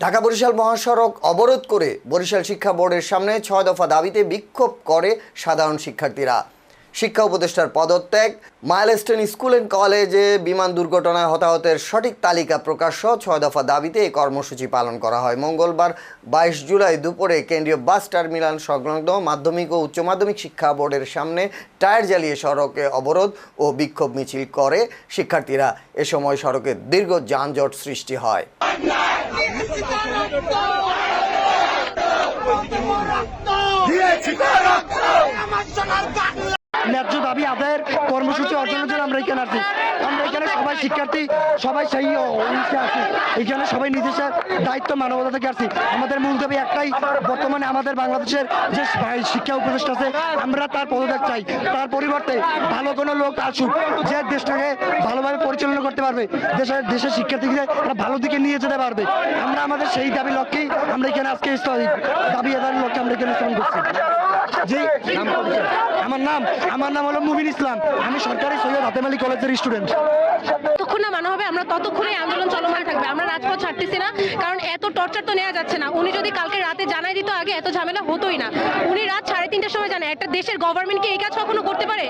ঢাকা বরিশাল মহাসড়ক অবরোধ করে বরিশাল শিক্ষা বোর্ডের সামনে ছয় দফা দাবিতে বিক্ষোভ করে সাধারণ শিক্ষার্থীরা। শিক্ষা উপদেষ্টার পদত্যাগ, মাইলস্টোন স্কুল অ্যান্ড কলেজে বিমান দুর্ঘটনায় হতাহতের সঠিক তালিকা প্রকাশ সহ ছয় দফা দাবিতে এই কর্মসূচি পালন করা হয়। মঙ্গলবার বাইশ জুলাই দুপুরে কেন্দ্রীয় বাস টার্মিনাল সংলগ্ন মাধ্যমিক ও উচ্চ মাধ্যমিক শিক্ষা বোর্ডের সামনে টায়ার জ্বালিয়ে সড়কে অবরোধ ও বিক্ষোভ মিছিল করে শিক্ষার্থীরা। এ সময় সড়কে দীর্ঘ যানজট সৃষ্টি হয়। ন্যায্য দাবি আদায়ের কর্মসূচি অর্জনের জন্য আমরা এখানে আছি আমরা এখানে সবাই শিক্ষার্থী, সবাই সেই আছি এখানে সবাই নিজস্ব দায়িত্ব, মানবতা থেকে আসছি। আমাদের মূল দাবি একটাই, বর্তমানে আমাদের বাংলাদেশের যে শিক্ষা উপদেষ্টা আছে, আমরা তার পদত্যাগ চাই। তার পরিবর্তে ভালো কোনো লোক আসুক, যে দেশটাকে পরিচালনা করতে পারবে। দেশের দেশের শিক্ষার্থীদের একটা ভালো দিকে নিয়ে যেতে পারবে। আমরা আমাদের সেই দাবি লক্ষ্যেই আমরা এখানে আজকে দাবি আদায়ের লক্ষ্যে আমরা এখানে স্থাপন করছি। জি। আমার নাম আমার নাম হলো মুবিন ইসলাম আমি সরকারি সৈয়দ হাতেম আলী কলেজের স্টুডেন্ট যতক্ষণ না মানা হবে আমরা ততক্ষণই আন্দোলন চলমান থাকবে আমরা রাজপথ ছাড়তেছি না কারণ এত টর্চার তো নেওয়া যাচ্ছে না উনি যদি কালকে রাতে জানাই দিত আগে এত ঝামেলা হতোই না উনি রাত সাড়ে তিনটার সময় জানায় একটা দেশের গভর্নমেন্ট কি এই কাজ কখনো করতে পারে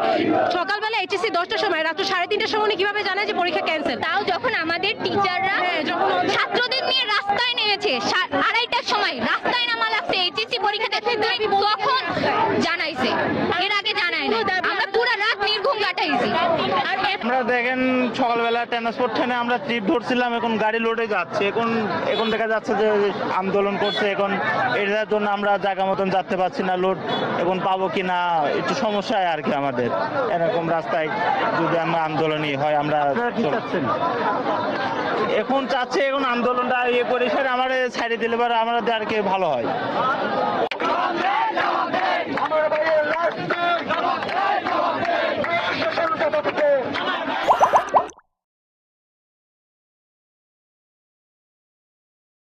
সকালবেলা এইচএসসি দশটার সময় রাত্র সাড়ে তিনটার সময় উনি কীভাবে জানায় যে পরীক্ষা ক্যান্সেল তাও যখন আমাদের টিচাররা হ্যাঁ, যখন ছাত্রদের নিয়ে রাস্তায় নেমেছে সা- আড়াইটার সময় রাস্তায় নামা লাগছে এইচএসসি পরীক্ষা দেখতে তখন জানাইছে এর আগে জানাই না আমরা পুরো রাত আর আমরা দেখেন সকালবেলা ট্রান্সপোর্ট ট্রেনে আমরা ট্রিপ ধরছিলাম এখন গাড়ি লোডে যাচ্ছে। এখন এখন দেখা যাচ্ছে যে আন্দোলন করছে এখন এটার জন্য আমরা জায়গা মতন যেতে পারছি না লোড এখন পাবো কি না একটু সমস্যায় আর কি আমাদের। এরকম রাস্তায় যদি আমরা আন্দোলনই হয় আমরা এখন চাচ্ছে এখন আন্দোলনটা ইয়ে করে সেটা আমার সাইডে দিলে পরে আমাদের আর কি ভালো হয়।